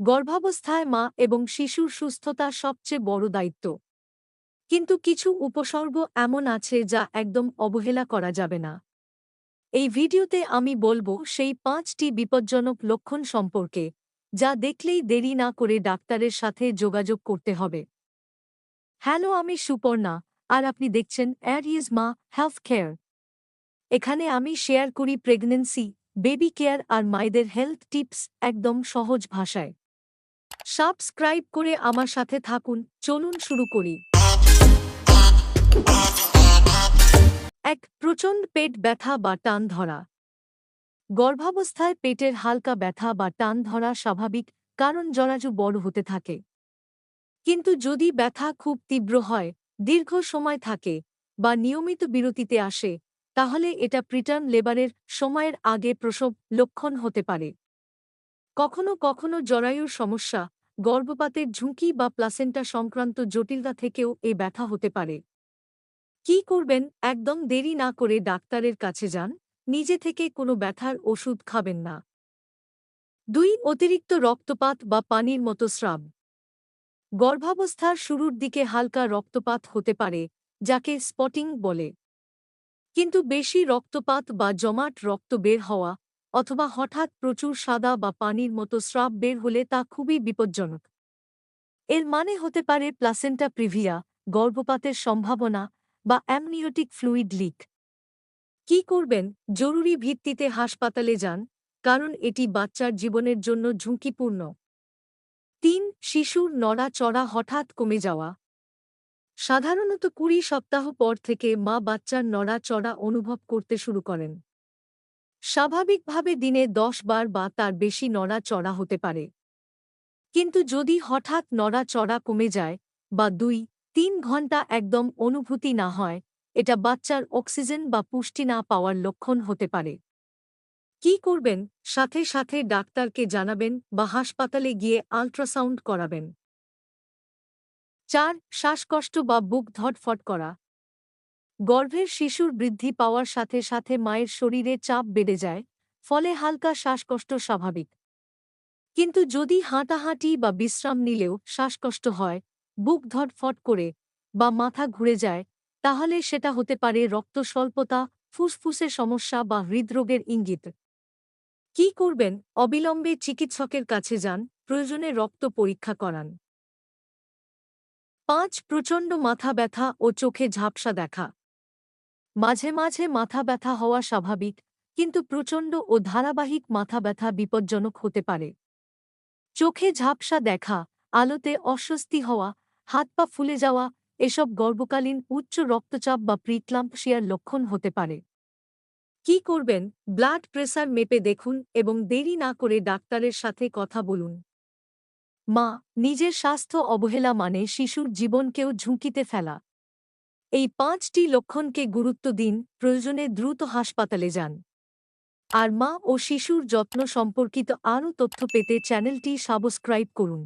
গর্ভাবস্থায় মা এবং শিশুর সুস্থতা সবচেয়ে বড় দায়িত্ব। কিন্তু কিছু উপসর্গ এমন আছে যা একদম অবহেলা করা যাবে না। এই ভিডিওতে আমি বলব সেই পাঁচটি বিপজ্জনক লক্ষণ সম্পর্কে, যা দেখলেই দেরি না করে ডাক্তারের সাথে যোগাযোগ করতে হবে। হ্যালো, আমি সুপর্ণা, আর আপনি দেখছেন অ্যার ইজ মা হেলথ কেয়ার। এখানে আমি শেয়ার করি প্রেগন্যান্সি, বেবি কেয়ার আর মায়েদের হেলথ টিপস একদম সহজ ভাষায়। সাবস্ক্রাইব করে আমার সাথে থাকুন। চলুন শুরু করি। এক প্রচণ্ড পেট ব্যথা বা টান ধরা। গর্ভাবস্থায় পেটের হালকা ব্যথা বা টান ধরা স্বাভাবিক, কারণ জরাজু বড় হতে থাকে। কিন্তু যদি ব্যথা খুব তীব্র হয়, দীর্ঘ সময় থাকে বা নিয়মিত বিরতিতে আসে, তাহলে এটা প্রিটার্ন লেবারের সময়ের আগে প্রসব লক্ষণ হতে পারে। কখনো কখনো জরায়ুর সমস্যা, গর্ভপাতের ঝুঁকি বা প্লাসেন্টা সংক্রান্ত জটিলতা থেকেও এ ব্যথা হতে পারে। কি করবেন? একদম দেরি না করে ডাক্তারের কাছে যান, নিজে থেকে কোনো ব্যথার ওষুধ খাবেন না। দুই, অতিরিক্ত রক্তপাত বা পানির মতো স্রাব। গর্ভাবস্থার শুরুর দিকে হালকা রক্তপাত হতে পারে, যাকে স্পটিং বলে। কিন্তু বেশি রক্তপাত বা জমাট রক্ত বের হওয়া অথবা হঠাৎ প্রচুর সাদা বা পানির মতো স্রাব বের হলে তা খুবই বিপজ্জনক। এর মানে হতে পারে প্লাসেন্টা প্রিভিয়া, গর্ভপাতের সম্ভাবনা বা অ্যামনিওটিক ফ্লুইড লিক। কি করবেন? জরুরি ভিত্তিতে হাসপাতালে যান, কারণ এটি বাচ্চার জীবনের জন্য ঝুঁকিপূর্ণ। তিন, শিশুর নড়াচড়া হঠাৎ কমে যাওয়া। সাধারণত কুড়ি সপ্তাহ পর থেকে মা বাচ্চার নড়াচড়া অনুভব করতে শুরু করেন। স্বাভাবিকভাবে দিনে দশ বার বা তার বেশি নড়াচড়া হতে পারে। কিন্তু যদি হঠাৎ নড়াচড়া কমে যায় বা দুই, তিন ঘণ্টা একদম অনুভূতি না হয়, এটা বাচ্চার অক্সিজেন বা পুষ্টি না পাওয়ার লক্ষণ হতে পারে। কি করবেন? সাথে সাথে ডাক্তারকে জানাবেন বা হাসপাতালে গিয়ে আল্ট্রাসাউন্ড করাবেন। চার, শ্বাসকষ্ট বা বুক ধটফট করা। গর্ভের শিশুর বৃদ্ধি পাওয়ার সাথে সাথে মায়ের শরীরে চাপ বেড়ে যায়, ফলে হালকা শ্বাসকষ্ট স্বাভাবিক। কিন্তু যদি হাঁটাহাঁটি বা বিশ্রাম নিলেও শ্বাসকষ্ট হয়, বুক ধটফট করে বা মাথা ঘুরে যায়, তাহলে সেটা হতে পারে রক্ত স্বল্পতা, ফুসফুসের সমস্যা বা হৃদরোগের ইঙ্গিত। কি করবেন? অবিলম্বে চিকিৎসকের কাছে যান, প্রয়োজনে রক্ত পরীক্ষা করান। পাঁচ, প্রচণ্ড মাথা ব্যথা ও চোখে ঝাপসা দেখা। মাঝে মাঝে মাথা ব্যথা হওয়া স্বাভাবিক, কিন্তু প্রচণ্ড ও ধারাবাহিক মাথা ব্যথা বিপজ্জনক হতে পারে। চোখে ঝাপসা দেখা, আলোতে অস্বস্তি হওয়া, হাত পা ফুলে যাওয়া, এসব গর্ভকালীন উচ্চ রক্তচাপ বা প্রিক্লাম্পসিয়ার লক্ষণ হতে পারে। কি করবেন? ব্লাড প্রেসার মেপে দেখুন এবং দেরি না করে ডাক্তারের সাথে কথা বলুন। মা, নিজের স্বাস্থ্য অবহেলা মানে শিশুর জীবনকেও ঝুঁকিতে ফেলা। এই পাঁচটি লক্ষণকে গুরুত্ব দিন, প্রয়োজনে দ্রুত হাসপাতালে যান। আর মা ও শিশুর যত্ন সম্পর্কিত আরও তথ্য পেতে চ্যানেলটি সাবস্ক্রাইব করুন।